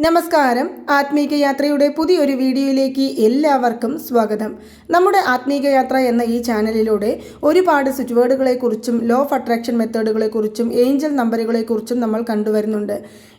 നമസ്കാരം. ആത്മീക യാത്രയുടെ പുതിയൊരു വീഡിയോയിലേക്ക് എല്ലാവർക്കും സ്വാഗതം. നമ്മുടെ ആത്മീക യാത്ര എന്ന ഈ ചാനലിലൂടെ ഒരുപാട് സ്വിച്ച് വേർഡുകളെക്കുറിച്ചും ലോ ഓഫ് അട്രാക്ഷൻ മെത്തേഡുകളെക്കുറിച്ചും ഏഞ്ചൽ നമ്പറുകളെക്കുറിച്ചും നമ്മൾ കണ്ടുവരുന്നുണ്ട്.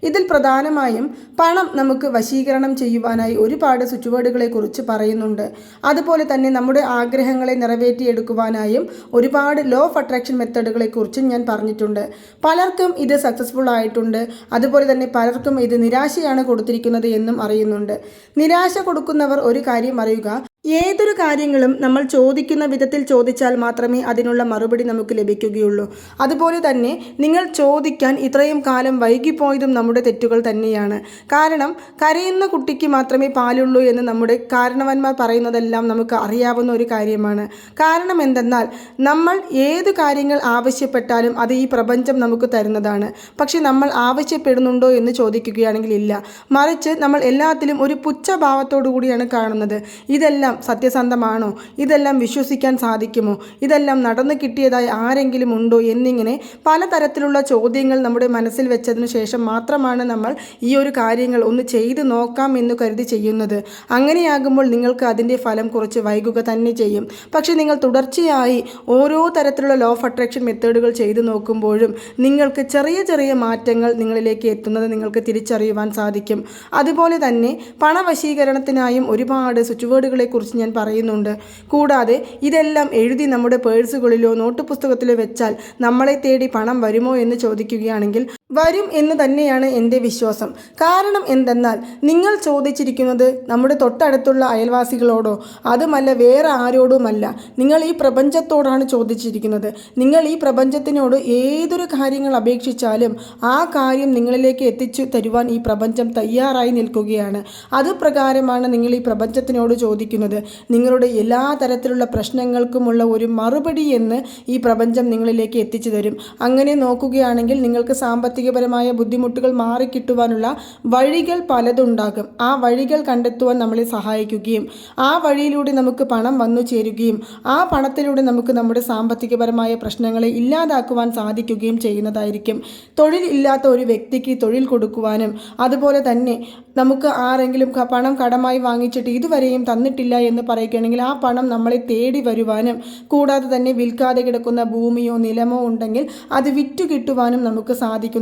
ഇതിൽ പ്രധാനമായും പണം നമുക്ക് വശീകരണം ചെയ്യുവാനായി ഒരുപാട് സ്വിച്ച് വേർഡുകളെക്കുറിച്ച് പറയുന്നുണ്ട്. അതുപോലെ തന്നെ നമ്മുടെ ആഗ്രഹങ്ങളെ നിറവേറ്റിയെടുക്കുവാനായും ഒരുപാട് ലോ ഓഫ് അട്രാക്ഷൻ മെത്തേഡുകളെക്കുറിച്ചും ഞാൻ പറഞ്ഞിട്ടുണ്ട്. പലർക്കും ഇത് സക്സസ്ഫുൾ ആയിട്ടുണ്ട്. അതുപോലെ തന്നെ പലർക്കും ഇത് നിരാശയാണ് കൊടുത്തിരിക്കുന്നത് എന്നും അറിയുന്നുണ്ട്. നിരാശ കൊടുക്കുന്നവർ ഒരു കാര്യം അറിയുക ഏതൊരു കാര്യങ്ങളും നമ്മൾ ചോദിക്കുന്ന വിധത്തിൽ ചോദിച്ചാൽ മാത്രമേ അതിനുള്ള മറുപടി നമുക്ക് ലഭിക്കുകയുള്ളൂ. അതുപോലെ തന്നെ നിങ്ങൾ ചോദിക്കാൻ ഇത്രയും കാലം വൈകിപ്പോയതും നമ്മുടെ തെറ്റുകൾ തന്നെയാണ്. കാരണം കരയുന്ന കുട്ടിക്ക് മാത്രമേ പാലുള്ളൂ എന്ന് നമ്മുടെ കാരണവന്മാർ പറയുന്നതെല്ലാം നമുക്ക് അറിയാവുന്ന ഒരു കാര്യമാണ്. കാരണം എന്തെന്നാൽ നമ്മൾ ഏത് കാര്യങ്ങൾ ആവശ്യപ്പെട്ടാലും അത് ഈ പ്രപഞ്ചം നമുക്ക് തരുന്നതാണ്. പക്ഷെ നമ്മൾ ആവശ്യപ്പെടുന്നുണ്ടോ എന്ന് ചോദിക്കുകയാണെങ്കിൽ ഇല്ല. മറിച്ച് നമ്മൾ എല്ലാത്തിലും ഒരു പുച്ഛഭാവത്തോടു കൂടിയാണ് കാണുന്നത്. ഇതെല്ലാം സത്യസന്ധമാണോ? ഇതെല്ലാം വിശ്വസിക്കാൻ സാധിക്കുമോ? ഇതെല്ലാം നടന്നു കിട്ടിയതായി ആരെങ്കിലും ഉണ്ടോ എന്നിങ്ങനെ പലതരത്തിലുള്ള ചോദ്യങ്ങൾ നമ്മുടെ മനസ്സിൽ വെച്ചതിന് ശേഷം മാത്രമാണ് നമ്മൾ ഈ ഒരു കാര്യങ്ങൾ ഒന്ന് ചെയ്തു നോക്കാം എന്ന് കരുതി ചെയ്യുന്നത്. അങ്ങനെയാകുമ്പോൾ നിങ്ങൾക്ക് അതിന്റെ ഫലം കുറച്ച് വൈകുക തന്നെ ചെയ്യും. പക്ഷേ നിങ്ങൾ തുടർച്ചയായി ഓരോ തരത്തിലുള്ള ലോ ഓഫ് അട്രാക്ഷൻ മെത്തേഡുകൾ ചെയ്തു നോക്കുമ്പോഴും നിങ്ങൾക്ക് ചെറിയ ചെറിയ മാറ്റങ്ങൾ നിങ്ങളിലേക്ക് എത്തുന്നത് നിങ്ങൾക്ക് തിരിച്ചറിയുവാൻ സാധിക്കും. അതുപോലെ തന്നെ പണവശീകരണത്തിനായും ഒരുപാട് സ്വിച്ച് വേർഡുകളെ കുറിച്ച് ഞാൻ പറയുന്നുണ്ട്. കൂടാതെ ഇതെല്ലാം എഴുതി നമ്മുടെ പേഴ്സുകളിലോ നോട്ട് പുസ്തകത്തിലോ വെച്ചാൽ നമ്മളെ തേടി പണം വരുമോ എന്ന് ചോദിക്കുകയാണെങ്കിൽ വരും എന്ന് തന്നെയാണ് എന്റെ വിശ്വാസം. കാരണം എന്തെന്നാൽ നിങ്ങൾ ചോദിച്ചിരിക്കുന്നത് നമ്മുടെ തൊട്ടടുത്തുള്ള അയൽവാസികളോടോ അതുമല്ല വേറെ ആരോടുമല്ല. നിങ്ങൾ ഈ പ്രപഞ്ചത്തോടാണ് ചോദിച്ചിരിക്കുന്നത്. നിങ്ങൾ ഈ പ്രപഞ്ചത്തിനോട് ഏതൊരു കാര്യങ്ങൾ അപേക്ഷിച്ചാലും ആ കാര്യം നിങ്ങളിലേക്ക് എത്തിച്ചു തരുവാൻ ഈ പ്രപഞ്ചം തയ്യാറായി നിൽക്കുകയാണ്. അത് പ്രകാരമാണ് നിങ്ങൾ ഈ പ്രപഞ്ചത്തിനോട് ചോദിക്കുന്നത്. നിങ്ങളുടെ എല്ലാ തരത്തിലുള്ള പ്രശ്നങ്ങൾക്കുമുള്ള ഒരു മറുപടി എന്ന് ഈ പ്രപഞ്ചം നിങ്ങളിലേക്ക് എത്തിച്ചു തരും. അങ്ങനെ നോക്കുകയാണെങ്കിൽ നിങ്ങൾക്ക് സാമ്പത്തികപരമായ ബുദ്ധിമുട്ടുകൾ മാറിക്കിട്ടുവാനുള്ള വഴികൾ പലതുണ്ടാകും. ആ വഴികൾ കണ്ടെത്തുവാൻ നമ്മളെ സഹായിക്കുകയും ആ വഴിയിലൂടെ നമുക്ക് പണം വന്നു ചേരുകയും ആ പണത്തിലൂടെ നമുക്ക് നമ്മുടെ സാമ്പത്തികപരമായ പ്രശ്നങ്ങളെ ഇല്ലാതാക്കുവാൻ സാധിക്കുകയും ചെയ്യുന്നതായിരിക്കും. തൊഴിൽ ഇല്ലാത്ത ഒരു വ്യക്തിക്ക് തൊഴിൽ കൊടുക്കുവാനും അതുപോലെ തന്നെ നമുക്ക് ആരെങ്കിലും പണം കടമായി വാങ്ങിച്ചിട്ട് ഇതുവരെയും തന്നിട്ടില്ല എന്ന് പറയുകയാണെങ്കിൽ ആ പണം നമ്മളെ തേടി വരുവാനും കൂടാതെ തന്നെ വിൽക്കാതെ കിടക്കുന്ന ഭൂമിയോ നിലമോ ഉണ്ടെങ്കിൽ അത് വിറ്റു കിട്ടുവാനും നമുക്ക്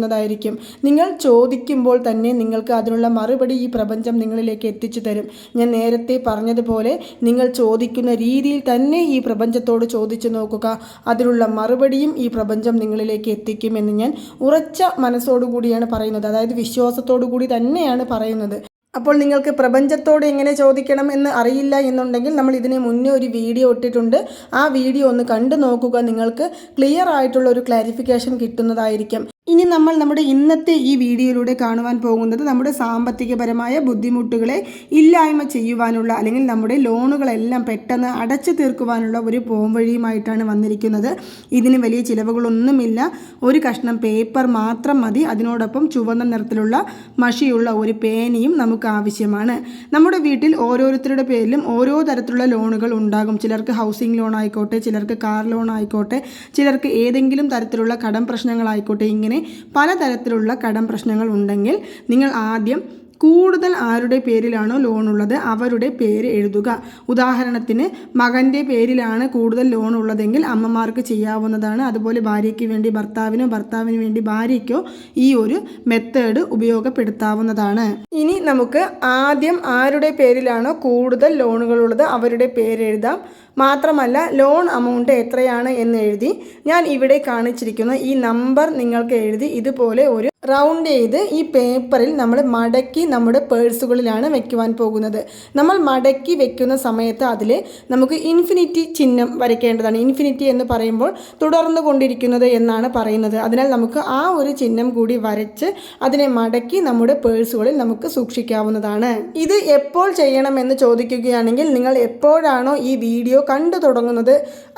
സാധിക്കുന്നതായിരിക്കും നിങ്ങൾ ചോദിക്കുമ്പോൾ തന്നെ നിങ്ങൾക്ക് അതിനുള്ള മറുപടി ഈ പ്രപഞ്ചം നിങ്ങളിലേക്ക് എത്തിച്ചു തരും. ഞാൻ നേരത്തെ പറഞ്ഞതുപോലെ നിങ്ങൾ ചോദിക്കുന്ന രീതിയിൽ തന്നെ ഈ പ്രപഞ്ചത്തോട് ചോദിച്ചു നോക്കുക. അതിനുള്ള മറുപടിയും ഈ പ്രപഞ്ചം നിങ്ങളിലേക്ക് എത്തിക്കുമെന്ന് ഞാൻ ഉറച്ച മനസ്സോടുകൂടിയാണ് പറയുന്നത്. അതായത് വിശ്വാസത്തോടു കൂടി തന്നെയാണ് പറയുന്നത്. അപ്പോൾ നിങ്ങൾക്ക് പ്രപഞ്ചത്തോട് എങ്ങനെ ചോദിക്കണം എന്ന് അറിയില്ല എന്നുണ്ടെങ്കിൽ നമ്മൾ ഇതിന് മുന്നേ ഒരു വീഡിയോ ഇട്ടിട്ടുണ്ട്. ആ വീഡിയോ ഒന്ന് കണ്ടു നോക്കുക. നിങ്ങൾക്ക് ക്ലിയർ ആയിട്ടുള്ള ഒരു ക്ലാരിഫിക്കേഷൻ കിട്ടുന്നതായിരിക്കും. ഇനി നമ്മൾ നമ്മുടെ ഇന്നത്തെ ഈ വീഡിയോയിലൂടെ കാണുവാൻ പോകുന്നത് നമ്മുടെ സാമ്പത്തികപരമായ ബുദ്ധിമുട്ടുകളെ ഇല്ലായ്മ ചെയ്യുവാനുള്ള അല്ലെങ്കിൽ നമ്മുടെ ലോണുകളെല്ലാം പെട്ടെന്ന് അടച്ചു തീർക്കുവാനുള്ള ഒരു പോംവഴിയുമായിട്ടാണ് വന്നിരിക്കുന്നത്. ഇതിന് വലിയ ചിലവുകളൊന്നുമില്ല. ഒരു കഷ്ണം പേപ്പർ മാത്രം മതി. അതിനോടൊപ്പം ചുവന്ന നിറത്തിലുള്ള മഷിയുള്ള ഒരു പേനയും നമുക്ക് ആവശ്യമാണ്. നമ്മുടെ വീട്ടിൽ ഓരോരുത്തരുടെ പേരിലും ഓരോ തരത്തിലുള്ള ലോണുകൾ ഉണ്ടാകും. ചിലർക്ക് ഹൗസിംഗ് ലോൺ ആയിക്കോട്ടെ ചിലർക്ക് കാർ ലോൺ ആയിക്കോട്ടെ ചിലർക്ക് ഏതെങ്കിലും തരത്തിലുള്ള കടം പ്രശ്നങ്ങളായിക്കോട്ടെ ഇങ്ങനെ പലതരത്തിലുള്ള കടം പ്രശ്നങ്ങൾ ഉണ്ടെങ്കിൽ നിങ്ങൾ ആദ്യം കൂടുതൽ ആരുടെ പേരിലാണോ ലോൺ ഉള്ളത് അവരുടെ പേര് എഴുതുക. ഉദാഹരണത്തിന് മകന്റെ പേരിലാണ് കൂടുതൽ ലോൺ ഉള്ളതെങ്കിൽ അമ്മമാർക്ക് ചെയ്യാവുന്നതാണ്. അതുപോലെ ഭാര്യയ്ക്ക് വേണ്ടി ഭർത്താവിനോ ഭർത്താവിന് വേണ്ടി ഭാര്യയ്ക്കോ ഈ ഒരു മെത്തേഡ് ഉപയോഗപ്പെടുത്താവുന്നതാണ്. ഇനി നമുക്ക് ആദ്യം ആരുടെ പേരിലാണോ കൂടുതൽ ലോണുകൾ ഉള്ളത് അവരുടെ പേര് എഴുതാം. മാത്രമല്ല ലോൺ അമൗണ്ട് എത്രയാണ് എന്ന് എഴുതി. ഞാൻ ഇവിടെ കാണിച്ചിരിക്കുന്ന. ഈ നമ്പർ നിങ്ങൾക്ക് എഴുതി ഇതുപോലെ ഒരു റൗണ്ട് ചെയ്ത് ഈ പേപ്പറിൽ നമ്മൾ മടക്കി നമ്മുടെ പേഴ്സുകളിലാണ് വെക്കുവാൻ പോകുന്നത്. നമ്മൾ മടക്കി വെക്കുന്ന സമയത്ത് അതിൽ നമുക്ക് ഇൻഫിനിറ്റി ചിഹ്നം വരയ്ക്കേണ്ടതാണ്. ഇൻഫിനിറ്റി എന്ന് പറയുമ്പോൾ തുടർന്നു കൊണ്ടിരിക്കുന്നത് എന്നാണ് പറയുന്നത്. അതിനാൽ നമുക്ക് ആ ഒരു ചിഹ്നം കൂടി വരച്ച് അതിനെ മടക്കി നമ്മുടെ പേഴ്സുകളിൽ നമുക്ക് സൂക്ഷിക്കാവുന്നതാണ്. ഇത് എപ്പോൾ ചെയ്യണമെന്ന് ചോദിക്കുകയാണെങ്കിൽ നിങ്ങൾ എപ്പോഴാണോ ഈ വീഡിയോ കണ്ടു തുടങ്ങുന്നത്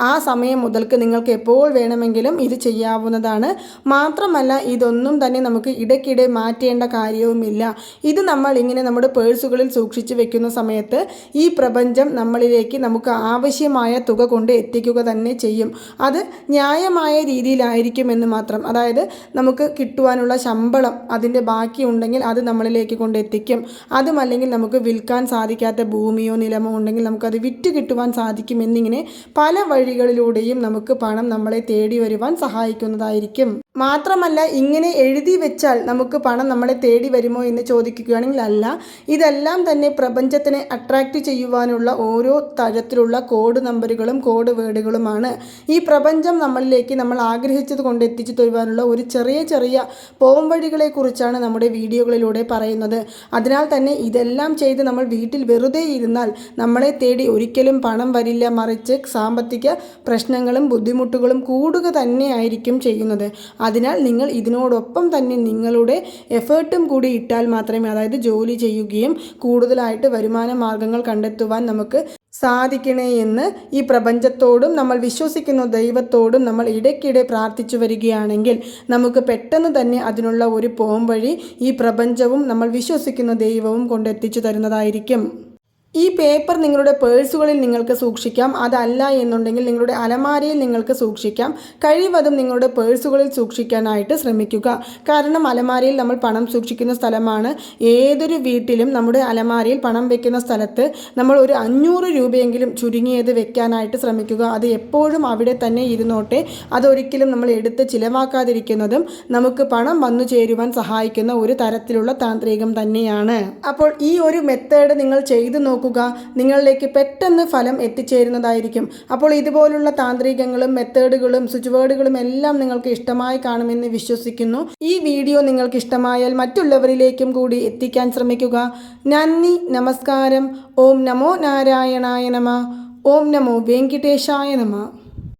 ആ സമയം മുതൽക്ക് നിങ്ങൾക്ക് എപ്പോൾ വേണമെങ്കിലും ഇത് ചെയ്യാവുന്നതാണ്. മാത്രമല്ല ഇതൊന്നും തന്നെ നമുക്ക് നമുക്ക് ഇടയ്ക്കിടെ മാറ്റേണ്ട കാര്യവുമില്ല. ഇത് നമ്മൾ ഇങ്ങനെ നമ്മുടെ പേഴ്സുകളിൽ സൂക്ഷിച്ച് വെക്കുന്ന സമയത്ത് ഈ പ്രപഞ്ചം നമ്മളിലേക്ക് നമുക്ക് ആവശ്യമായ തുക കൊണ്ട് എത്തിക്കുക തന്നെ ചെയ്യും. അത് ന്യായമായ രീതിയിലായിരിക്കുമെന്ന് മാത്രം. അതായത് നമുക്ക് കിട്ടുവാനുള്ള ശമ്പളം അതിന്റെ ബാക്കി ഉണ്ടെങ്കിൽ അത് നമ്മളിലേക്ക് കൊണ്ട് എത്തിക്കും. അതുമല്ലെങ്കിൽ നമുക്ക് വിൽക്കാൻ സാധിക്കാത്ത ഭൂമിയോ നിലമോ ഉണ്ടെങ്കിൽ നമുക്കത് വിറ്റ് കിട്ടുവാൻ സാധിക്കും എന്നിങ്ങനെ പല വഴികളിലൂടെയും നമുക്ക് പണം നമ്മളെ തേടി വരുവാൻ സഹായിക്കുന്നതായിരിക്കും. മാത്രമല്ല ഇങ്ങനെ എഴുതി വെച്ചാൽ നമുക്ക് പണം നമ്മളെ തേടി വരുമോ എന്ന് ചോദിക്കുകയാണെങ്കിൽ അല്ല. ഇതെല്ലാം തന്നെ പ്രപഞ്ചത്തിനെ അട്രാക്റ്റ് ചെയ്യുവാനുള്ള ഓരോ തരത്തിലുള്ള കോഡ് നമ്പറുകളും കോഡ് വേർഡുകളുമാണ്. ഈ പ്രപഞ്ചം നമ്മളിലേക്ക് നമ്മൾ ആഗ്രഹിച്ചത് കൊണ്ട് എത്തിച്ചു തരുവാനുള്ള ഒരു ചെറിയ ചെറിയ പോംവഴികളെക്കുറിച്ചാണ് നമ്മുടെ വീഡിയോകളിലൂടെ പറയുന്നത്. അതിനാൽ തന്നെ ഇതെല്ലാം ചെയ്ത് നമ്മൾ വീട്ടിൽ വെറുതെ ഇരുന്നാൽ നമ്മളെ തേടി ഒരിക്കലും പണം വരില്ല മറിച്ച് സാമ്പത്തിക പ്രശ്നങ്ങളും ബുദ്ധിമുട്ടുകളും കൂടുക തന്നെയായിരിക്കും ചെയ്യുന്നത്. അതിനാൽ നിങ്ങൾ ഇതിനോടൊപ്പം തന്നെ നിങ്ങളുടെ എഫേർട്ടും കൂടി ഇട്ടാൽ മാത്രമേ അതായത് ജോലി ചെയ്യുകയും കൂടുതലായിട്ട് വരുമാന മാർഗങ്ങൾ കണ്ടെത്തുവാൻ നമുക്ക് സാധിക്കണേ എന്ന് ഈ പ്രപഞ്ചത്തോടും നമ്മൾ വിശ്വസിക്കുന്ന ദൈവത്തോടും നമ്മൾ ഇടയ്ക്കിടെ പ്രാർത്ഥിച്ചു വരികയാണെങ്കിൽ നമുക്ക് പെട്ടെന്ന് തന്നെ അതിനുള്ള ഒരു പോംവഴി ഈ പ്രപഞ്ചവും നമ്മൾ വിശ്വസിക്കുന്ന ദൈവവും കൊണ്ടെത്തിച്ചു തരുന്നതായിരിക്കും. ഈ പേപ്പർ നിങ്ങളുടെ പേഴ്സുകളിൽ നിങ്ങൾക്ക് സൂക്ഷിക്കാം. അതല്ല എന്നുണ്ടെങ്കിൽ നിങ്ങളുടെ അലമാരയിൽ നിങ്ങൾക്ക് സൂക്ഷിക്കാം. കഴിവതും നിങ്ങളുടെ പേഴ്സുകളിൽ സൂക്ഷിക്കാനായിട്ട് ശ്രമിക്കുക. കാരണം അലമാരയിൽ നമ്മൾ പണം സൂക്ഷിക്കുന്ന സ്ഥലമാണ്. ഏതൊരു വീട്ടിലും നമ്മുടെ അലമാരയിൽ പണം വെക്കുന്ന സ്ഥലത്ത് നമ്മൾ ഒരു അഞ്ഞൂറ് രൂപയെങ്കിലും ചുരുങ്ങിയത് വെക്കാനായിട്ട് ശ്രമിക്കുക. അത് എപ്പോഴും അവിടെ തന്നെ ഇരുന്നോട്ടെ. അതൊരിക്കലും നമ്മൾ എടുത്ത് ചിലവാക്കാതിരിക്കുന്നതും നമുക്ക് പണം വന്നു ചേരുവാൻ സഹായിക്കുന്ന ഒരു തരത്തിലുള്ള താന്ത്രികം തന്നെയാണ്. അപ്പോൾ ഈ ഒരു മെത്തേഡ് നിങ്ങൾ ചെയ്തു നോക്കുക. നിങ്ങളിലേക്ക് പെട്ടെന്ന് ഫലം എത്തിച്ചേരുന്നതായിരിക്കും. അപ്പോൾ ഇതുപോലുള്ള താന്ത്രികങ്ങളും മെത്തേഡുകളും സ്വിച്ച് വേർഡുകളും എല്ലാം നിങ്ങൾക്ക് ഇഷ്ടമായി കാണുമെന്ന് വിശ്വസിക്കുന്നു. ഈ വീഡിയോ നിങ്ങൾക്ക് ഇഷ്ടമായാൽ മറ്റുള്ളവരിലേക്കും കൂടി എത്തിക്കാൻ ശ്രമിക്കുക. നന്ദി നമസ്കാരം. ഓം നമോ നാരായണായ നമ. ഓം നമോ വെങ്കിടേശായ നമ.